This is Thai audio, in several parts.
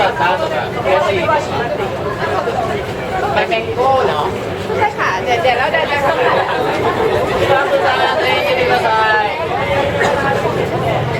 ยับซาสัเบสไปเม็กโกเนาะใช่ค่ะ เดี๋ยวเดี๋ยวเราเดินไปข้างหเยนดียับะา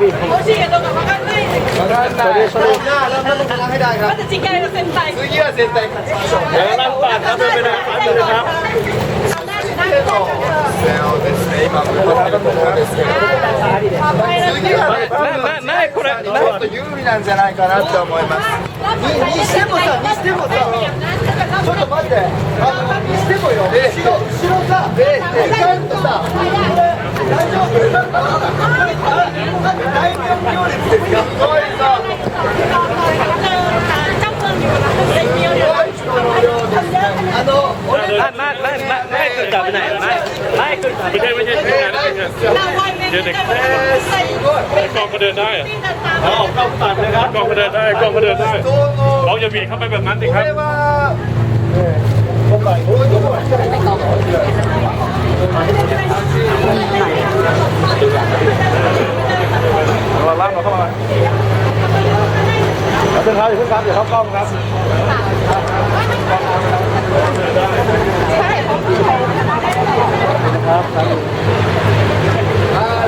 พี่โคชิกับตัวกับปากกาไม่ปากกาใส่สรุปหน้าแล้วต้องชนะให้ได้ครับก็จะจิกแกเราเซ็นไตซื้อเยื่อเซ็นไตครับเดี๋ยวนั่งปาดครับไม่เป็นไรปาดเลยครับないこれちょっと有利なんじゃないかなって思いますにしてもさにしてもさちょっと待ってあのにしてもよ後ろ後ろさででかいとさ大丈夫องก็เดินได้อาอกล้องตัดเลยครับกล้องก็เดินได้กล้องก็เดินได้เราอย่าบีบเข้าไปแบบนั้นสิครับเราล่างเราเข้ามาเดี๋ยวครับเดี๋ยวครับเดี๋ยวเข้ากล้องครับครับ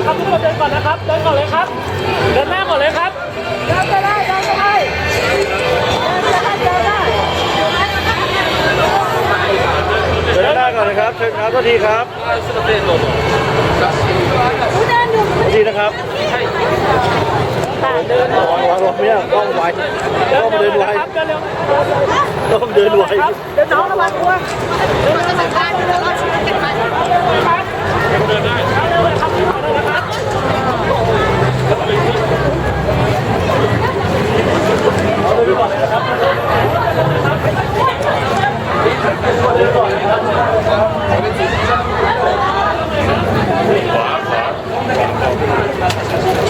ะครับทุกคนเดินก่อนนะครับเดินก่อนเลยครับ เดินหน้าก่อนเลยครับเดินไนได้เดินไปได้เดินหน้าก่อนนะครับเชิญครับดันทีครับดินทีนะครับเดินระวางระวเงระวังเนี่ยต้องไวต้องเดินไวต้องเดินไวเดีเดิน้องระวังตัวเดินไะวัง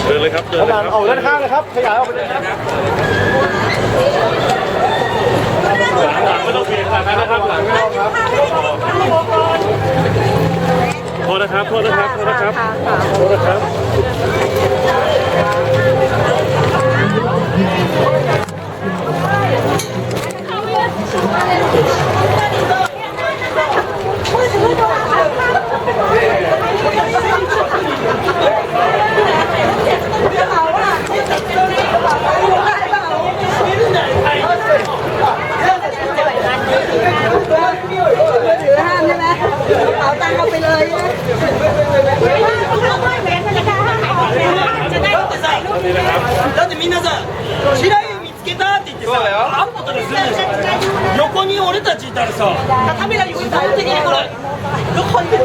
เดินเลยครับ เดินเลยครับออกด้านข้างเลยครับ ขยายออกไปเลยครับ หลังไม่ต้องเปลี่ยนนะครับ หลังไม่ต้องครับโทษนะครับโทษนะครับโทษนะครับโทษนะครับ横に俺たちいたらさカメラ横に倒れてこれどこにた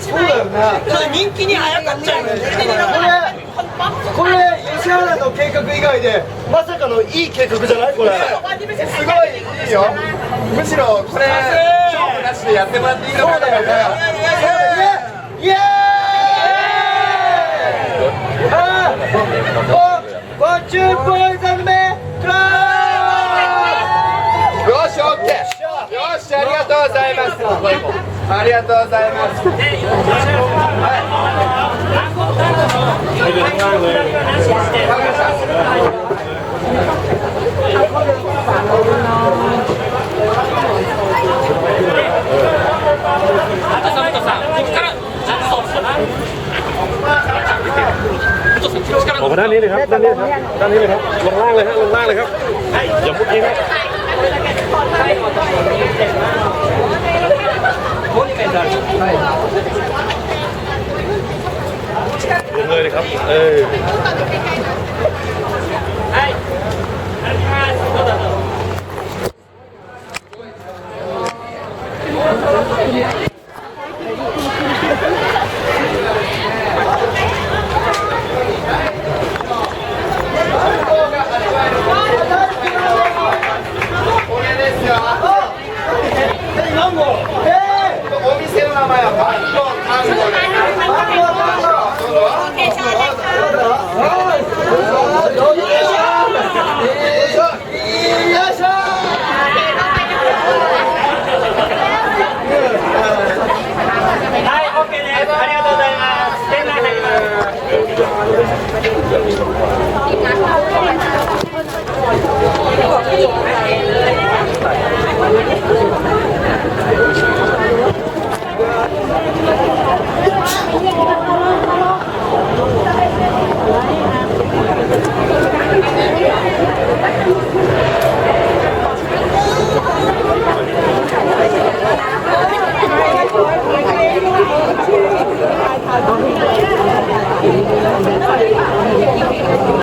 そうだよねそれ人気にあやかっちゃうよねこれこれ吉原の計画以外でまさかのいい計画じゃないこれすごいいいよむしろこれ勝負なしでやってもらっていいイエーイざいますありがとうございます、はいออกมาด้านนี้เลยครับด้านนี้เลยครับด้านนี้เลยครับลงล่างเลยฮะลงล่างเลยครับอย่ามุดยิงครับ Gol medal. ใช่เลยครับเออ